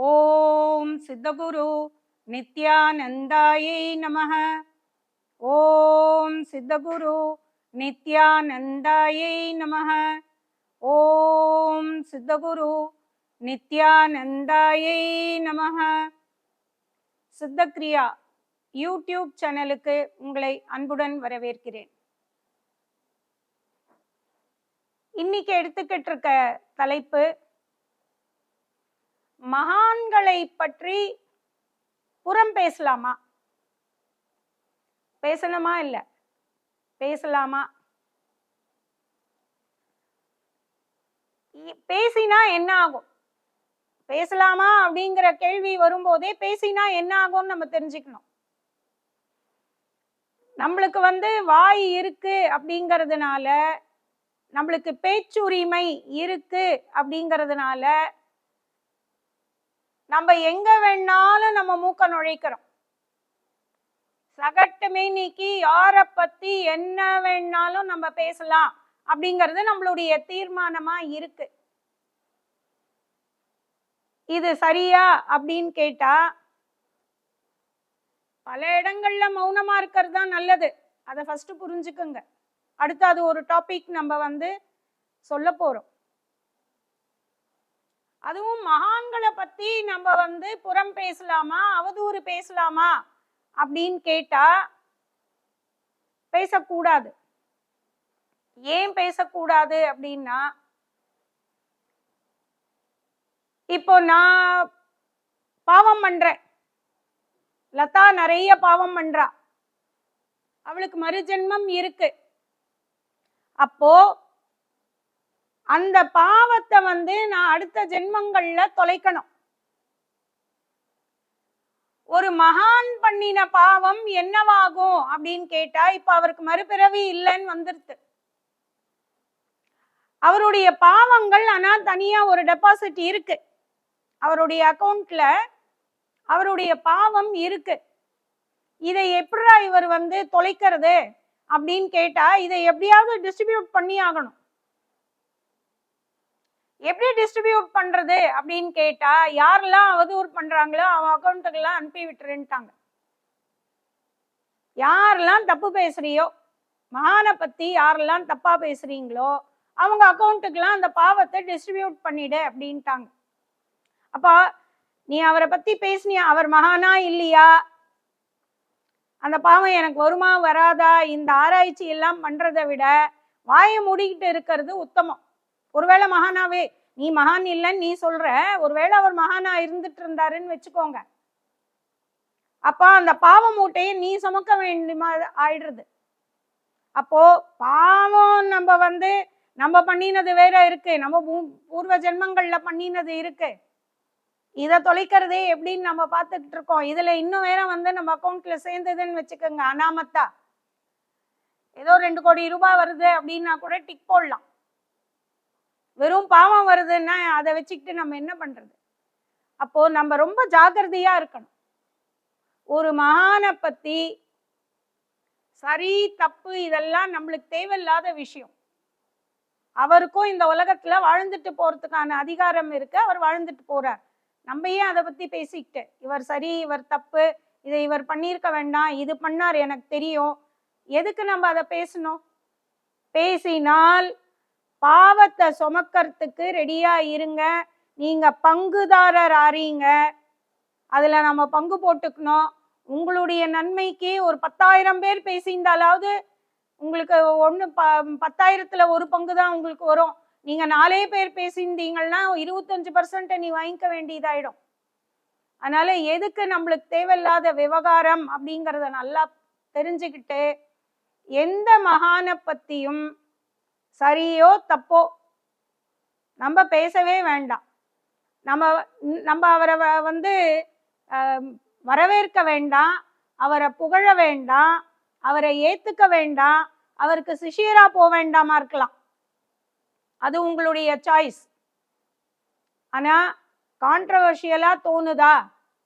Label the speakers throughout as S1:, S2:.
S1: ஓம் சித்தகுரு நித்யானந்தாயை நமக. ஓம் சித்தகுரு நித்யானந்தாயை நமக. ஓம் சித்தகுரு நித்யானந்தாயை நமக. சித்தக்ரியா யூடியூப் சேனலுக்கு உங்களை அன்புடன் வரவேற்கிறேன். இன்னைக்கு எடுத்துக்கிட்டு இருக்க தலைப்பு மகான்களை பற்றி புறம் பேசலாமா? பேசணுமா இல்ல? பேசலாமா? இ- பேசினா என்ன ஆகும்? பேசலாமா அப்படிங்கிற கேள்வி வரும்போதே பேசினா என்ன ஆகும்னு நம்ம தெரிஞ்சுக்கணும். நம்மளுக்கு வந்து வாய் இருக்கு அப்படிங்கிறதுனால நம்மளுக்கு பேச்சுரிமை இருக்கு அப்படிங்கிறதுனால நம்ம எங்க வேணாலும் நம்ம மூக்க நுழைக்கிறோம். சகட்டுமே நீக்கி யாரை பத்தி என்ன வேணாலும் நம்ம பேசலாம் அப்படிங்கிறது நம்மளுடைய தீர்மானமா இருக்கு. இது சரியா அப்படின்னு கேட்டா பல இடங்கள்ல மௌனமா இருக்கிறது தான் நல்லது. அதை ஃபர்ஸ்ட் புரிஞ்சுக்குங்க. அடுத்து அது ஒரு டாபிக் நம்ம வந்து சொல்ல போறோம். அதுவும் மகான்களை பத்தி நம்ம வந்து புறம் பேசலாமா அவதூறு பேசலாமா அப்படின்னு கேட்டா பேசக்கூடாது. ஏன் பேசக்கூடாது அப்படின்னா இப்போ நான் பாவம் பண்றேன். லதா நிறைய பாவம் பண்றா. அவளுக்கு மறுஜென்மம் இருக்கு. அப்போ அந்த பாவத்தை வந்து நான் அடுத்த ஜென்மங்கள்ல தொலைக்கணும். ஒரு மகான் பண்ணின பாவம் என்னவாகும் அப்படின்னு கேட்டா இப்ப அவருக்கு மறுபிறவி இல்லைன்னு வந்துருது. அவருடைய பாவங்கள் ஆனா தனியா ஒரு டெபாசிட் இருக்கு. அவருடைய அக்கௌண்ட்ல அவருடைய பாவம் இருக்கு. இதை எப்படா இவர் வந்து தொலைக்கிறது அப்படின்னு கேட்டா இதை எப்படியாவது டிஸ்ட்ரிபியூட் பண்ணி ஆகணும். எப்படி டிஸ்ட்ரிபியூட் பண்ணுறது அப்படின்னு கேட்டால் யாரெல்லாம் அவதூறு பண்ணுறாங்களோ அவன் அக்கௌண்ட்டுக்கெல்லாம் அனுப்பி விட்டுருன்ட்டாங்க. யாரெல்லாம் தப்பு பேசுறியோ மகானை பற்றி யாரெல்லாம் தப்பாக பேசுறீங்களோ அவங்க அக்கௌண்ட்டுக்கெல்லாம் அந்த பாவத்தை டிஸ்ட்ரிபியூட் பண்ணிடு அப்படின்ட்டாங்க. அப்போ நீ அவரை பற்றி பேசினியா? அவர் மகானா இல்லையா? அந்த பாவம் எனக்கு வருமா வராதா? இந்த ஆராய்ச்சி எல்லாம் பண்ணுறதை விட வாயை மூடிக்கிட்டு இருக்கிறது உத்தமம். ஒருவேளை மகானாவே நீ மகான் இல்லைன்னு நீ சொல்ற ஒருவேளை அவர் மகானா இருந்துட்டு இருந்தாருன்னு வச்சுக்கோங்க. அப்போ அந்த பாவ மூட்டையை நீ சுமக்க வேண்டுமா ஆயிடுறது. அப்போ பாவம் நம்ம வந்து நம்ம பண்ணினது வேற இருக்கு. நம்ம பூர்வ ஜென்மங்கள்ல பண்ணினது இருக்கு. இதை தொலைக்கிறதே எப்படின்னு நம்ம பார்த்துக்கிட்டு இருக்கோம். இதுல இன்னும் வேற வந்து நம்ம அக்கௌண்ட்ல சேர்ந்ததுன்னு வச்சுக்கோங்க அனாமத்தா. ஏதோ ரெண்டு கோடி ரூபாய் வருது அப்படின்னா கூட டிக் போடலாம். வெறும் பாவம் வருதுன்னா அதை வச்சுக்கிட்டு நம்ம என்ன பண்றது? அப்போ நம்ம ரொம்ப ஜாக்கிரதையா இருக்கணும். ஒரு மகானை பத்தி சரி தப்பு இதெல்லாம் நம்மளுக்கு தேவையில்லாத விஷயம். அவருக்கும் இந்த உலகத்துல வாழ்ந்துட்டு போறதுக்கான அதிகாரம் இருக்கு. அவர் வாழ்ந்துட்டு போறார். நம்ம ஏன் அதை பத்தி பேசிக்கிட்டு? இவர் சரி இவர் தப்பு இதை இவர் பண்ணியிருக்க வேண்டாம் இது பண்ணார் எனக்கு தெரியும். எதுக்கு நம்ம அதை பேசணும்? பேசினால் பாவத்தை சுமக்கறதுக்கு ரெடியா இருங்க. நீங்க பங்குதாரர் ஆறீங்க. அதுல நம்ம பங்கு போட்டுக்கணும். உங்களுடைய நன்மைக்கு ஒரு பத்தாயிரம் பேர் பேசியிருந்தாலாவது உங்களுக்கு ஒன்று ப பத்தாயிரத்துல ஒரு பங்கு தான் உங்களுக்கு வரும். நீங்க நாலே பேர் பேசியிருந்தீங்கன்னா இருபத்தஞ்சு பர்சன்ட் நீ வாங்கிக்க வேண்டியதாயிடும். அதனால எதுக்கு நம்மளுக்கு தேவையில்லாத விவகாரம் அப்படிங்கிறத நல்லா தெரிஞ்சுக்கிட்டு எந்த மகானை பத்தியும் சரியோ தப்போ நம்ம பேசவே வேண்டாம். நம்ம நம்ம அவரை வந்து வரவேற்க வேண்டாம் அவரை புகழ வேண்டாம் அவரை ஏத்துக்க வேண்டாம் அவருக்கு சிஷியரா போக வேண்டாமா இருக்கலாம். அது உங்களுடைய சாய்ஸ் ஆனா கான்ட்ரவர்ஷியலா தோணுதா?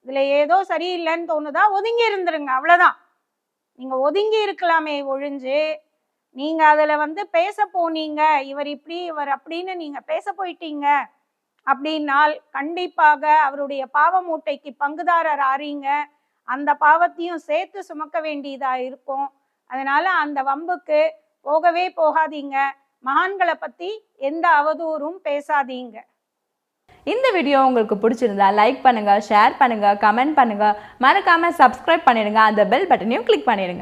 S1: இதுல ஏதோ சரியில்லைன்னு தோணுதா? ஒதுங்கி இருந்துருங்க அவ்வளவுதான். நீங்க ஒதுங்கி இருக்கலாமே ஒழிஞ்சு நீங்க அதுல வந்து பேச போனீங்க இவர் இப்படி இவர் அப்படின்னு நீங்க பேச போயிட்டீங்க அப்படின்னால் கண்டிப்பாக அவருடைய பாவ மூட்டைக்கு பங்குதாரர் ஆறீங்க. அந்த பாவத்தையும் சேர்த்து சுமக்க வேண்டியதா இருக்கும். அதனால அந்த வம்புக்கு போகவே போகாதீங்க. மகான்களை பத்தி எந்த அவதூறும் பேசாதீங்க.
S2: இந்த வீடியோ உங்களுக்கு பிடிச்சிருந்தா லைக் பண்ணுங்க ஷேர் பண்ணுங்க கமெண்ட் பண்ணுங்க. மறக்காம சப்ஸ்கிரைப் பண்ணிடுங்க. அந்த பெல் பட்டனையும் கிளிக் பண்ணிடுங்க.